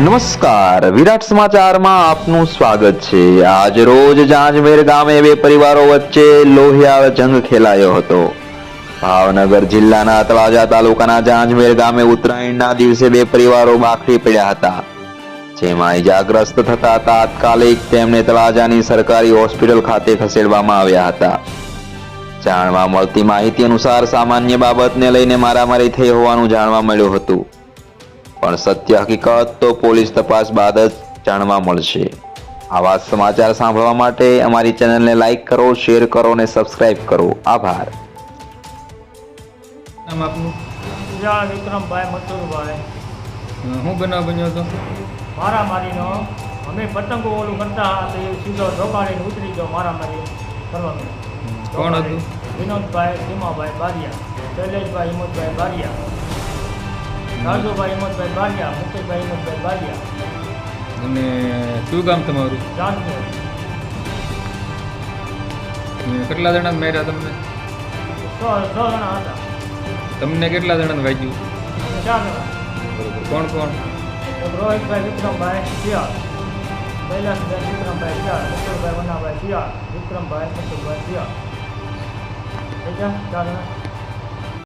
નમસ્કાર. વિરાટ સમાચારમાં આપનું સ્વાગત છે. આજ રોજ જાંજમેર ગામે બે પરિવારો વચ્ચે લોહિયાળ જંગ ખેલાયો હતો. ભાવનગર જિલ્લાના તળાજા તાલુકાના જાંજમેર ગામે ઉત્તરાયણના દિવસે બે પરિવારો બાખડી પડ્યા હતા. જેમાં ઈજાગ્રસ્ત થતા તાત્કાલિક તેમને તળાજાની સરકારી હોસ્પિટલ ખાતે ખસેડવામાં આવ્યા હતા. જાણવા મળતી માહિતી અનુસાર સામાન્ય બાબતને લઈને મારામારી થઈ હોવાનું જાણવા મળ્યું હતું. પણ સત્ય હકીકત તો પોલીસ તપાસ બાદ જ જાણવા મળશે. આવા સમાચાર સાંભળવા માટે અમારી ચેનલને લાઈક કરો શેર કરો અને સબસ્ક્રાઇબ કરો. આભાર. નામ આપનું? પૂજા વિક્રમભાઈ મથુરભાઈ. અ, બનાવ બન્યો હતો? મારા મારીનો. અમે પતંગો ઓલું કરતા તો એ સીધો ઢોકાળીને ઉતરી ગયો મારા મારી કરવાનું કોણ હતું? વિનોદભાઈ ભીમાભાઈ બારિયા શૈલેષભાઈ હિંમતભાઈ બારિયા. રાજુભાઈ હિંમતભાઈ બારિયા મુકેશભાઈ હિંમતભાઈ બારિયા અને શું ગામ તમારું? જાનપુર. કેટલા જણા મેર્યા તમને? છ છ જણા હતા. તમને કેટલા જણાને વાગ્યું? ચાર જણા. બરોબર. કોણ કોણ? રોહિતભાઈ વિક્રમભાઈ શિયાળ. કૈલાસભાઈ વિક્રમભાઈ શિયાળ. મુકેશભાઈ વનાભાઈ શિયાળ. વિક્રમભાઈ મથુરભાઈ શિયાળ. ચાર જણા?